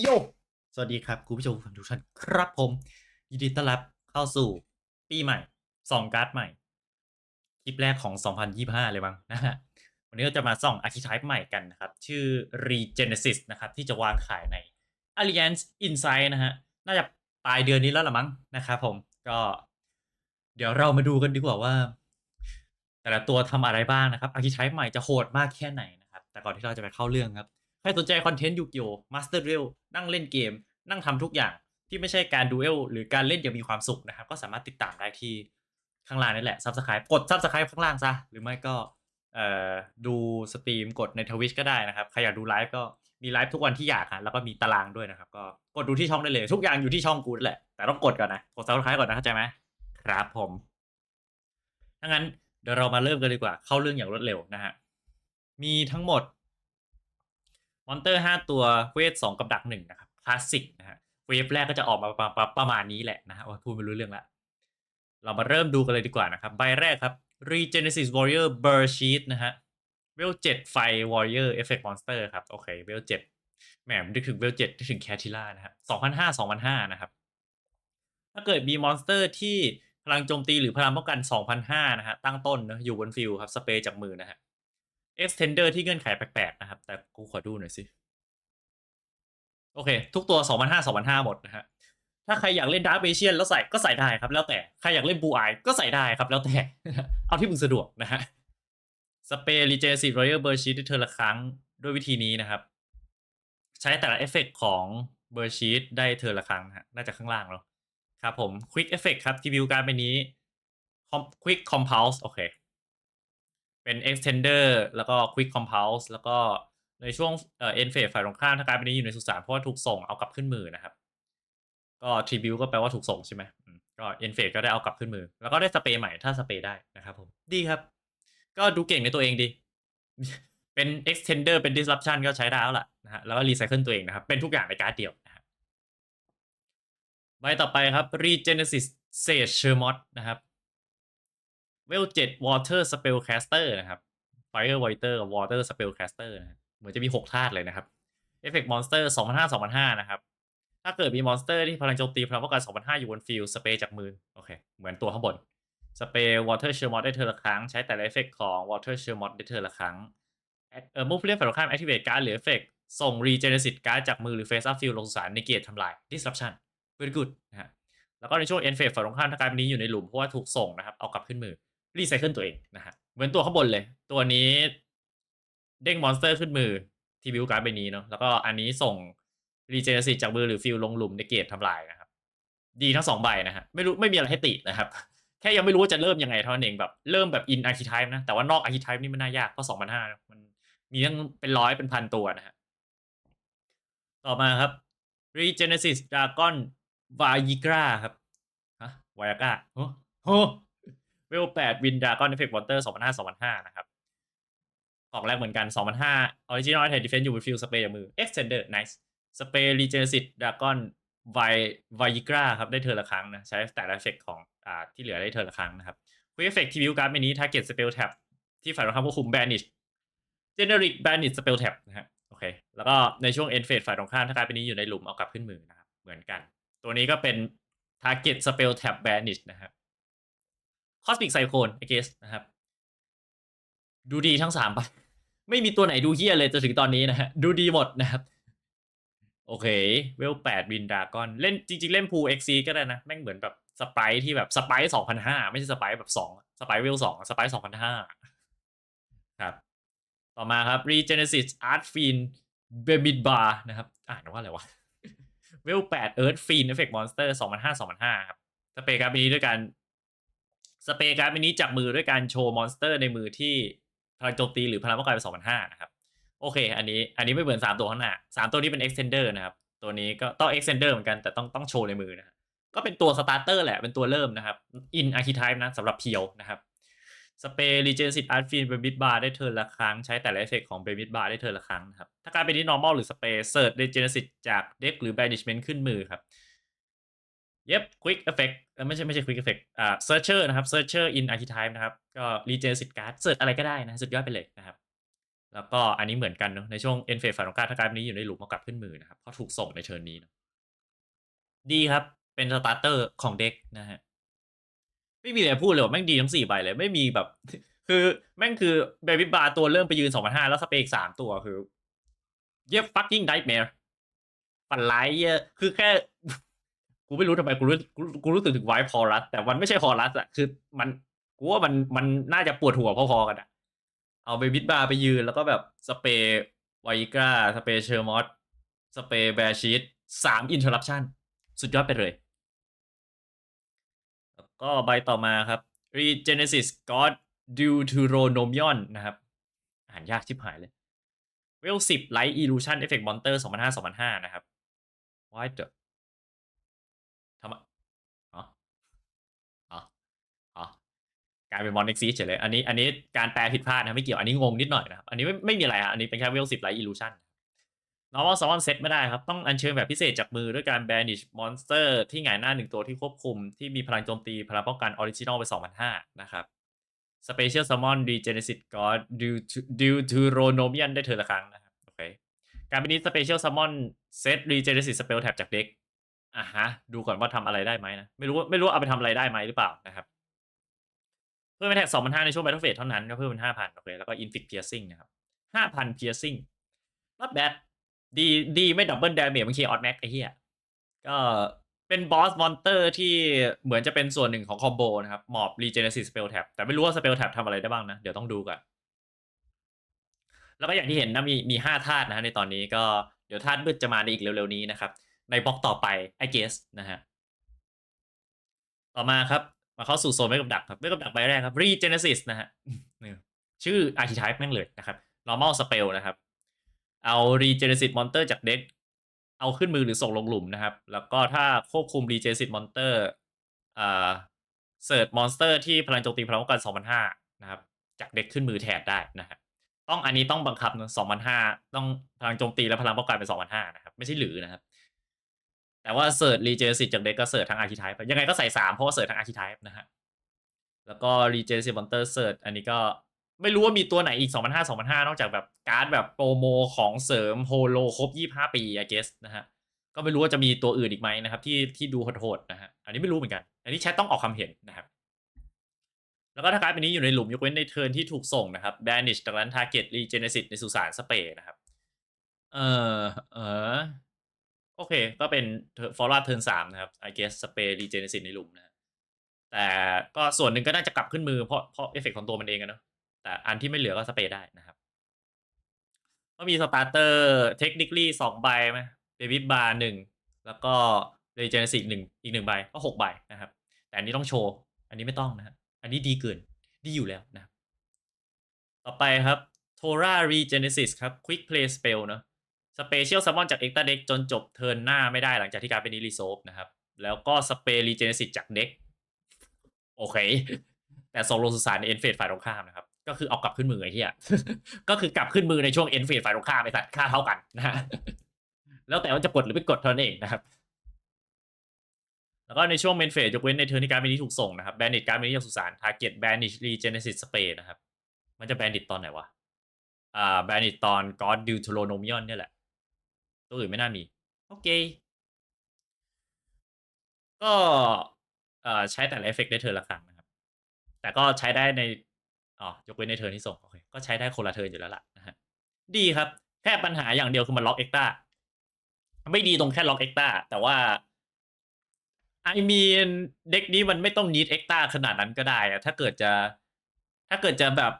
โยสวัสดีครับคุณผู้ชมทุกท่านครับผม ยินดีต้อนรับเข้าสู่ปีใหม่ซองการ์ดใหม่ คลิปแรกของ 2025 เลยมั้งนะฮะ วันนี้เราจะมาส่องอาร์คิไทป์ใหม่กันนะครับ ชื่อ Regenesis นะครับ ที่จะวางขายใน Alliance Insight นะฮะ น่าจะปลายเดือนนี้แล้วละมั้งนะครับผมก็เดี๋ยวเรามาดูกันดีกว่าว่า แต่ละตัวทำอะไรบ้างนะครับอาร์คิไทป์ใหม่จะโหดมากแค่ไหนนะครับ แต่ก่อนที่เราจะไปเข้าเรื่องครับ ใครสนใจคอนเทนต์ยูกิโอมาสเตอร์เรลนั่งเล่นเกม นั่งทำทุกอย่างที่ไม่ใช่การดูเอลหรือการเล่นอย่างมีความสุขนะครับ ก็สามารถติดตามได้ที่ข้างล่างนี่แหละซับสไคร b e กดซับสไคร b e ข้างล่างซะ หรือไม่ก็เอ่อดูสตรีมกดในทวิชก็ได้นะครับ ใครอยากดูไลฟ์ก็มีไลฟ์ทุกวันที่อยากฮะแล้วก็มีตารางด้วยนะครับ ก็กดดูที่ช่องได้เลย ทุกอย่างอยู่ที่ช่องกูแหละ แต่ต้องกดก่อนนะ กดซับสไคร b e ก่อนนะเข้าใจไหมครับผมถ้างั้นเดี๋ยวเรามาเริ่มกันดีกว่า เข้าเรื่องอย่างรวดเร็วนะฮะมีทั้งหมด มอนเตอร์ 5 ตัวเวท2กับดัก1นะครับคลาสสิกนะฮะเวฟแรกก็จะออกมาประประประมาณนี้แหละนะฮะพูดไม่รู้เรื่องละ เรามาเริ่มดูกันเลยดีกว่านะครับ ใบแรกครับ Regenesis Warrior Burr Sheet นะฮะเวล7ไฟ Warrior Effect Monster ครับ โอเคเวล7แหมนึกถึงเวล7นึกถึงแคทิล่านะครับ2005 2005นะครับ ถ้าเกิดมีมอนสเตอร์ที่พลังโจมตีหรือพลังป้องกัน 2005นะฮะตั้งต้นนะอยู่บนฟิลครับ สเปรย์จากมือนะฮะ extender ที่เงื่อนไขแปลกๆนะครับ แต่กูขอดูหน่อยสิ โอเค ทุกตัว2005 2005หมดนะฮะ ถ้าใครอยากเล่นดาร์ m เ g เชียนแล้วใส่ก็ใส่ได้ครับ แล้วแต่ ใครอยากเล่นบูไอก็ใส่ได้ครับ แล้วแต่ เอาที่มึงสะดวกนะฮะสเปรย์รีเจนซีรอยัลเบอร์ชีตได้เทอละครั้งด้วยวิธีนี้นะครับ ใช้แต่ละเอฟเฟกของเบอร์ชีตได้เทอละครั้งฮะน่าจะข้างล่างแล้วครับผม Quick Effect ครับ ทีวิวการ์ดใบนี้ Quick Compulse โอเค เป็น extender แล้วก็ quick compulse แล้วก็ในช่วงเอ่อ end phase ฝ่ายตรงข้ามถ้าการเป็นนี้อยู่ในสุสานเพราะว่าถูกส่งเอากลับขึ้นมือนะครับ ก็ tribute ก็แปลว่าถูกส่งใช่ไหมก็ end phase ก็ได้เอากลับขึ้นมือ แล้วก็ได้สเปย์ใหม่ถ้าสเปย์ได้นะครับผมดีครับ ก็ดูเก่งในตัวเองดี เป็น extender เป็น disruption ก็ใช้ได้แล้วล่ะนะฮะแล้วก็ recycle ตัวเองนะครับ เป็นทุกอย่างในการ์ดเดียวนะฮะใบต่อไปครับ regenesis sage shermot นะครับ เวลเจ็ด Water Spellcaster นะครับ Fire Waiter กับ Water Spellcaster นะฮะเหมือนจะมี6ธาตุเลยนะครับ Effect Monster 2005 2005นห้าสองพันห้านะครับ ถ้าเกิดมีมอนสเตอร์ที่พลังโจมตีพลังป้องกัน2005อยู่บนฟิลสเปรย์จากมือ โอเค เหมือนตัวข้างบนสเปรย์ Water s h e r m o t ได้เธอละครั้ง ใช้แต่ละเอฟเฟกต์ของ Water s h e r m o t ได้เธอละครั้งเอ่อ move เรียกฝ่ายตรงข้าม activate การ์ดหรือเอฟเฟกต์ส่ง regenesis การ์ดจากมือหรือ face up field ลงสารในเกตทำลาย disruption very good นะฮะแล้วก็ในช่วง end phase ฝ่ายตรงข้ามถ้าการเป็นนี้อยู่ในหลุมเพราะว่าถูกส่งนะครับเอากลับขึ้นมือ รีไซเคิลตัวเองนะฮะเหมือนตัวข้างบนเลย ตัวนี้เด้งมอนสเตอร์ขึ้นมือที่บิวการ์ดใบนี้เนาะแล้วก็อันนี้ส่งรีเจนซิจากมือหรือฟิลลงหลุมในเกตทำลายนะครับ ดีทั้งสองใบนะฮะไม่รู้ไม่มีอะไรให้ตินะครับ แค่ยังไม่รู้ว่าจะเริ่มยังไงเท่านั้นเองแบบเริ่มแบบอินอาร์คิไทป์นะ แต่ว่านอกอาร์คิไทป์นี่มันน่ายากเพราะสองพันห้ามันมีทั้งเป็นร้อยเป็นพันตัวนะฮะต่อมาครับ Regenesis Dragon v i g r a ครับฮะ v a y a g r a โอ้โห วลแปดวินดากอนเอฟเฟกต์วอเตอร์สองพันห้าสองพันห้านะครับกล่องแรกเหมือนกันสองพันห้าออริจินอลไทยดิเฟนต์อยู่บนฟิลสเปรย์มือ Extender Nice สเปรย์รีเจนซิตดากอนไวไวยิกราครับได้เทอละครั้งนะใช้แต่ละเอฟเฟกของอ่าที่เหลือได้เทอละครั้งนะครับคุยเอฟเฟกที่วิวการ์ดใบนี้ Target Spell Tab ที่ฝ่ายตรงข้ามควบคุม Banish Generic Banish Spell Tab นะฮะโอเคแล้วก็ในช่วง End Phase ฝ่ายตรงข้ามถ้าการ์ดใบนี้อยู่ในหลุมเอากลับขึ้นมือนะครับเหมือนกัน ตัวนี้ก็เป็น Target Spell Tab Banish นะครับ คอส m ิกไซโคนไอเกสนะครับ ดูดีทั้งสามใบไม่มีตัวไหนดูเฮี้ยเลยจนถึงตอนนี้นะฮะ ดูดีหมดนะครับ โอเค เวลแปดวินดากอน เล่นจริง ๆ เล่นพูเอ็กซีก็ได้นะ แม่งเหมือนแบบสไปร์ที่แบบสไปร์สองพันห้าไม่ใช่สไปร์แบบสองสไปร์เวลสองสไปร์สองพันห้าครับ ต่อมาครับ Regenesis Art Fiend b e m i d Bar นะครับ อ่านว่าอะไรวะเวลแปด Earth Fiend Effect Monster สองพันห้าสองพันห้าครับสเปรย์การ์ดนี้ด้วยกัน สเปรย์การ์ดใบนี้จับมือด้วยการโชว์มอนสเตอร์ในมือที่พลังโจมตีหรือพลังป้องกันเป็น2,500นะครับ โอเค อันนี้อันนี้ไม่เหมือน3ตัวข้างหน้า3ตัวนี้เป็น extender นะครับ ตัวนี้ก็ต้อง extender เหมือนกันแต่ต้องต้องโชว์ในมือนะก็เป็นตัว starter แหละเป็นตัวเริ่มนะครับ in archetype นะสำหรับเพียวนะครับสเปรย์ regenesis art fiend เป็นบิดบาร์ได้เทิร์นละครั้ง ใช้แต่ละเอฟเฟกของเบบิดบาร์ได้เทิร์นละครั้งนะครับถ้าการเป็นนี้ normal หรือสเปร์เสิร์ช regenesis จากเด็กหรือ banishment ขึ้นมือครับ เย็บ quick effect เออไม่ใช่ไม่ใช่ quick effect อ่า searcher นะครับ searcher in archetype นะครับ ก็ regenesis card เสิร์ชอะไรก็ได้นะ สุดยอดไปเลยนะครับ แล้วก็อันนี้เหมือนกันเนาะในช่วงเอ็นเฟสฝ่ายตรงข้ามถ้าการนี้อยู่ในหลุมมากลับขึ้นมือนะครับ เพราะถูกส่งในเชิญนี้นะดีครับ เป็นสตาร์เตอร์ของเด็กนะฮะ ไม่มีอะไรพูดเลยว่าแม่งดีทั้งสี่ใบเลย ไม่มีแบบ คือแม่งคือเบบี้บาร์ตัวเริ่มไปยืนสองพันห้าแล้วสเปกสามตัวคือ เย็บฟักกิ้งไดท์แมร์ฝันร้ายเหี้ยคือแค่ กูไม่รู้ทำไมกูรู้กูรู้สึกถึงไวท์คอรัส แต่มันไม่ใช่คอรัสอะคือมันกูว่ามันมันน่าจะปวดหัวพอๆกันอะเอาเบบี้บาร์ไปยืนแล้วก็แบบสเปรย์ไวกราสเปรย์เชอร์มอสสเปรย์แบร์ชีตสามอินเทอร์รัปชันสุดยอดไปเลย แล้วก็ใบต่อมาครับ Regenesis God Deuteronomion นะครับ อ่านยากชิบหายเลย เวลสิบ Light Illusion Effect Monster 2005 2005นะครับ Why the ทำไมอ๋ออ๋ออ๋อ กลายเป็นมอนเน็กซีเฉยเลย อันนี้อันนี้การแปลผิดพลาดนะไม่เกี่ยว อันนี้งงนิดหน่อยนะครับ อันนี้ไม่ไม่มีอะไรอะอันนี้เป็นแค่เวลสิบ Light Illusion normal summon set ไม่ได้ครับ ต้องอัญเชิญแบบพิเศษจากมือด้วยการ banish monster ที่หงายหน้าหนึ่งตัวที่ควบคุม ที่มีพลังโจมตีพลังป้องกัน original ไป2,500นะครับ special summon regenesis god deuteronomian ได้เธอละครั้งนะครับโอเคการเป็นนี้ special summon set regenesis spell tab จากเด็กอะฮะดูก่อนว่าทำอะไรได้ไหมนะไม่รู้ไม่รู้เอาไปทำอะไรได้ไหมหรือเปล่านะครับ พิ่มเป็นแท็ก2,500ในช่วง battle phase เท่านั้นก็เพิ่มเป็น5,000โอเคแล้วก็ inflict piercing นะครับ5,000 piercing not bad ดีดีไม่ดับเบิลดาเมจมันเคออดแม็กไอ้เหี้ยก็เป็นบอสมอนเตอร์ที่เหมือนจะเป็นส่วนหนึ่งของคอมโบนะครับหมอบรีเจเนซิสสเปลแท็บแต่ไม่รู้ว่าสเปลแท็บทำอะไรได้บ้างนะ เดี๋ยวต้องดูกัน แล้วก็อย่างที่เห็นนะมีมีห้าธาตุนะฮะในตอนนี้ก็เดี๋ยวธาตุมืดจะมาในอีกเร็วๆนี้นะครับ ในบล็อกต่อไป I guess นะฮะต่อมาครับ มาเข้าสู่โซนไม่กับดักครับไม่กับดักใบแรกครับ Regenesis นะฮะนี่ชื่อ Archetype แม่งเลยนะครับ normal spell นะครับ เอา Regenesis Monster จากเด็กเอาขึ้นมือหรือส่งลงหลุมนะครับ แล้วก็ถ้าควบคุม Regenesis Monster อ่าเสิร์ชมอนสเตอร์ที่พลังโจมตีพลังป้องกัน2,500นะครับ จากเด็กขึ้นมือแทนได้นะครับต้องอันนี้ต้องบังคับนะ2,500ต้องพลังโจมตีและพลังป้องกันเป็น2,500นะครับ ไม่ใช่หรือนะครับ แต่ว่าเสิร์ช Regenesis จากเด็กก็เสิร์ชทั้ง Archetype ยังไงก็ใส่3เพราะว่าเสิร์ชทั้ง Archetype นะฮะ แล้วก็ Regenesis Monster เสิร์ชอันนี้ก็ไม่รู้ว่ามีตัวไหนอีก 2,500 2,500 นอกจากแบบการ์ดแบบโปรโมของเสริมโฮโลครบ 25 ปี I guess นะฮะ ก็ไม่รู้ว่าจะมีตัวอื่นอีกไหมนะครับ ที่ที่ดูโหดๆนะฮะ อันนี้ไม่รู้เหมือนกัน อันนี้แชทต้องออกความเห็นนะครับ แล้วก็ถ้าการ์ดเป็นนี้อยู่ในหลุมยกเว้นในเทิร์นที่ถูกส่งนะครับ banish จากนั้น target regenesis ในสุสานสเปรนะครับ เออเออ อเค ก็เป็น follow up turn 3นะครับ I guess สเปรย์ regenesis ในหลุมนะแต่ก็ส่วนหนึ่งก็น่าจะกลับขึ้นมือเพราะเพราะเอฟเฟกของตัวมันเองอะเนาะแต่อันที่ไม่เหลือก็สเปรย์ได้นะครับ ก็มีสตาร์เตอร์เทคนิคลี่สองใบไหมเดวิดบาร์หนึ่งแล้วก็เรเจนสิหนึ่งอีกหนึ่งใบก็หกใบนะครับ แต่อันนี้ต้องโชว์ อันนี้ไม่ต้องนะอันนี้ดีเกินดีอยู่แล้วนะครับต่อไปครับ Tora Regenesis ครับ Quick Play Spell เนอะ Special Summon จาก Extra Deck จนจบเทิร์นหน้าไม่ได้หลังจากที่การเป็นนิรีโซฟนะครับ แล้วก็ Spell Regenesis จากเด็กโอเค แต่ส่งลงสุสานในเอ็นเฟสฝ่ายตรงข้ามนะครับ ก็คือเอากลับขึ้นมือไอ้เหี้ยก็คือกลับขึ้นมือในช่วงเอ็นเฟสฝ่ายตรงข้ามไอ้สัตว์ค่าเท่ากันนะฮะแล้วแต่ว่าจะกดหรือไม่กดเท่านั้นเองนะครับ แล้วก็ในช่วงเมนเฟสยกเว้นในเทอร์นที่การเป็นนี้ถูกส่งนะครับแบนดิตการเป็นนี้จากสุสาน target banish regenesis spray นะครับ มันจะแบนดิตตอนไหนวะอ่าแบนดิตตอน god deuteronomion เนี่ยแหละ ตัวอื่นไม่น่ามี โอเค ก็ใช้แต่ละเอฟเฟกได้เทิร์ละครั้งนะครับ แต่ก็ใช้ได้ในอ๋อยกเว้นในเทิร์ที่ส่งโอเคก็ใช้ได้คนละเทิร์อยู่แล้วล่ะนะฮะดีครับ แค่ปัญหาอย่างเดียวคือมันล็อกเอ็กตาไม่ดีตรงแค่ล็อกเอ็กตาแต่ว่าไอมีนเด็กนี้มันไม่ต้องนีดเอ็กตาขนาดนั้นก็ได้อะถ้าเกิดจะ ถ้าเกิดจะแบบ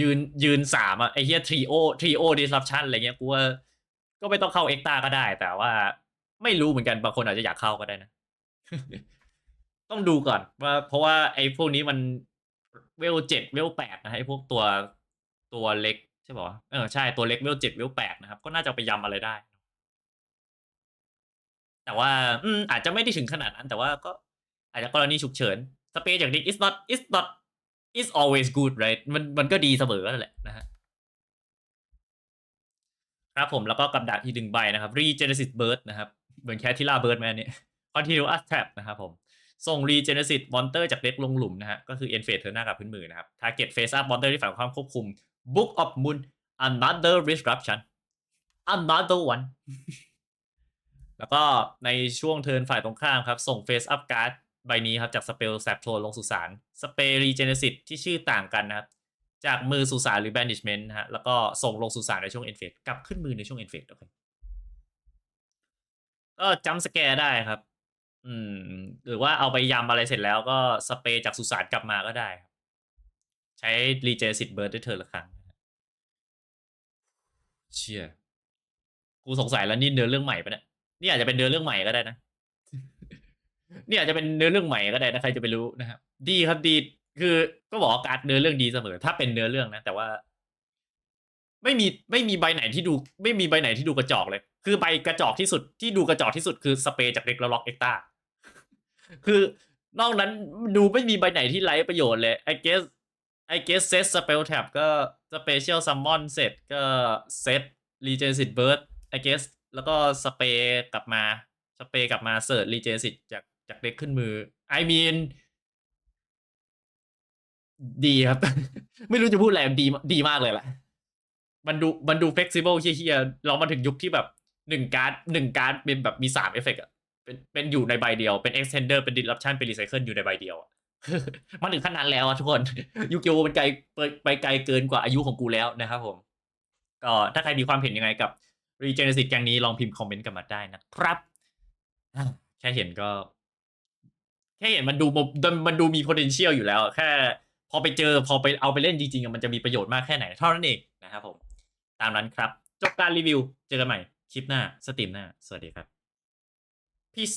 ยืนยืนสามอะไอเฮียทรีโอทรีโอดิสรัปชันอะไรเงี้ยกูว่า ก็ไม่ต้องเข้าเอ็กตาก็ได้ แต่ว่า ไม่รู้เหมือนกันบางคนอาจจะอยากเข้าก็ได้นะ ต้องดูก่อนว่า เพราะว่าไอ้พวกนี้มันเวลเจ็ดเวลแปดนะฮะไอ้พวกตัวตัวเล็กใช่ป่ะเออใช่ตัวเล็กเวลเจ็ดเวลแปดนะครับ ก็น่าจะเอาไปยำอะไรได้ แต่ว่า อืมอาจจะไม่ได้ถึงขนาดนั้น แต่ว่าก็ อาจจะกรณีฉุกเฉินสเปซอย่างนี้ is not is not is always good right มันมันก็ดีเสมอนั่นแหละนะฮะ ครับผมแล้วก็กับดักอีกหนึ่งใบนะครับ Regenesis Bird นะครับ เหมือนแคททิล่าเบิร์ดแมนเนี่ย Continuous Trap นะครับผม ส่ง Regenesis Monster จากเด็กลงหลุมนะฮะ ก็คือ End Phase เธอหน้ากับพื้นมือนะครับ Target Face Up Monster ที่ฝ่ายความควบคุม Book of Moon another disruption another one แล้วก็ในช่วงเทิร์นฝ่ายตรงข้ามครับ ส่ง face up card ใบนี้ครับ จากสเปลแซ p โทลงสุสานสเปร regenesis ที่ชื่อต่างกันนะครับ จากมือสุสานหรือ banishment นะฮะ แล้วก็ส่งลงสุสานในช่วง end phase กลับขึ้นมือในช่วง end phase โอเคก็จำสแกร์ได้ครับ อืม หรือว่าเอาไปยำอะไรเสร็จแล้วก็สเปรย์จากสุสานกลับมาก็ได้ครับ ใช้ regenesis burst ได้เธอละครั้งเชี่ยกูสงสัยแล้วนี่เนื้อเรื่องใหม่ปะเนี่ยนี่อาจจะเป็นเนื้อเรื่องใหม่ก็ได้นะนี่อาจจะเป็นเนื้อเรื่องใหม่ก็ได้นะใครจะไปรู้นะครับ ดีครับดี คือก็บอกว่าการ์ดเนื้อเรื่องดีเสมอ ถ้าเป็นเนื้อเรื่องนะ แต่ว่า ไม่มีไม่มีใบไหนที่ดู ไม่มีใบไหนที่ดูกระจอกเลย คือใบกระจอกที่สุดที่ดูกระจอกที่สุดคือสเปรย์จากเด็กแล้วล็อกเอ็กตาคือนอกนั้นดูไม่มีใบไหนที่ไร้ประโยชน์เลย I guess I guess set spell tab ก็ special summon เสร็จก็ set regenesis burst I guess แล้วก็สเปรย์กลับมา สเปรย์กลับมาเสิร์ช regenesis จากจากเด็กขึ้นมือ I mean ดีครับ ไม่รู้จะพูดอะไรดีดีมากเลยแหละมันดูมันดู flexible เฮียๆเรามาถึงยุคที่แบบหนึ่งการ์ดหนึ่งการ์ดเป็นแบบมีสามเอฟเฟกต์อะเป็นเป็นอยู่ในใบเดียวเป็น extender เป็น disruption เป็น recycle อยู่ในใบเดียวมันถึงขั้นนั้นแล้วอะทุกคนยูกิโอมันไกลไปไปไกลเกินกว่าอายุของกูแล้วนะครับผมก็ถ้าใครมีความเห็นยังไงกับ regenesis แกงนี้ลองพิมพ์คอมเมนต์กันมาได้นะครับแค่เห็นก็ แค่เห็นมันดูมันมันดูมี potential อยู่แล้ว แค่ พอไปเจอพอไปเอาไปเล่นจริงๆมันจะมีประโยชน์มากแค่ไหนเท่านั้นเองนะครับผมตามนั้นครับ จบการรีวิว เจอกันใหม่ คลิปหน้า สตรีมหน้า สวัสดีครับ peace